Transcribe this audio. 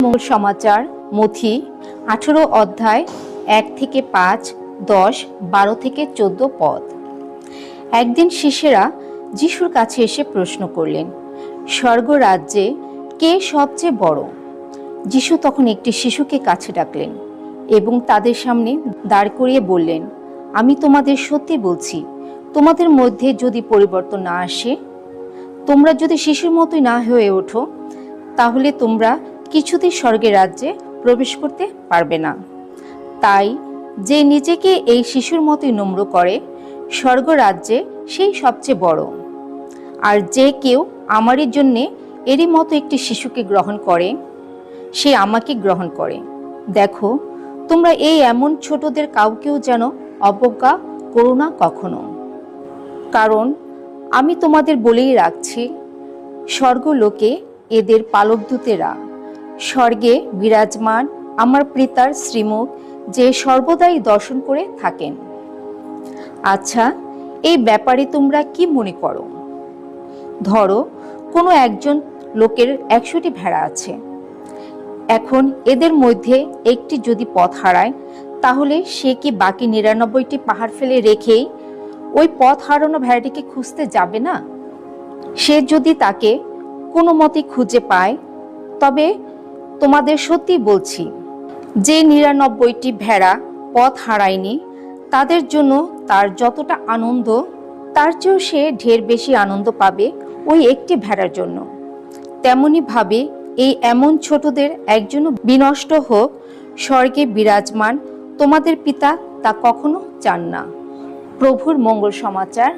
মঙ্গল সমাচার, মথি, আঠেরো অধ্যায়, এক থেকে পাঁচ, দশ, বারো থেকে চোদ্দ পদ। একদিন শিষ্যেরা যিশুর কাছে এসে প্রশ্ন করলেন, স্বর্গরাজ্যে কে সবচেয়ে বড়? যিশু তখন একটি শিশুকে কাছে ডাকলেন এবং তাদের সামনে দাঁড় করিয়ে বললেন, আমি তোমাদের সত্যি বলছি, তোমাদের মধ্যে যদি পরিবর্তন না আসে, তোমরা যদি শিশুর মতোই না হয়ে ওঠো, তাহলে তোমরা কিছুতেই স্বর্গের রাজ্যে প্রবেশ করতে পারবে না। তাই যে নিজেকে এই শিশুর মতোই নম্র করে, স্বর্গ রাজ্যে সেই সবচেয়ে বড়। আর যে কেউ আমারই জন্যে এরই মতো একটি শিশুকে গ্রহণ করে, সে আমাকে গ্রহণ করে। দেখো, তোমরা এই এমন ছোটদের কাউকেও যেন অবজ্ঞা করো না কখনো। কারণ আমি তোমাদের বলেই রাখছি, স্বর্গলোকে এদের পালকদূতেরা স্বর্গে বিরাজমান আমার পিতার শ্রীমুখ যে সর্বদাই দর্শন করে থাকেন। আচ্ছা এই ব্যাপারে তোমরা কি মনে করো? ধরো, কোনো একজন লোকের একশোটি ভেড়া আছে। এখন এদের মধ্যে একটি যদি পথ হারায়, তাহলে সে কি বাকি নিরানব্বইটি পাহাড় ফেলে রেখেই ওই পথ হারানো ভেড়াটিকে খুঁজতে যাবে না? সে যদি তাকে কোনো মতে খুঁজে পায়, তবে তোমাদের সত্যি বলছি, যে নিরানব্বইটি ভেড়া পথ হারায়নি, তাদের জন্য তার যতটা আনন্দ, তার চেয়েও সে ঢের বেশি আনন্দ পাবে ওই একটি ভেড়ার জন্য। তেমনি ভাবে এই এমন ছোটদের একজনও বিনষ্ট হোক, স্বর্গে বিরাজমান তোমাদের পিতা তা কখনো চান না। প্রভুর মঙ্গল সমাচার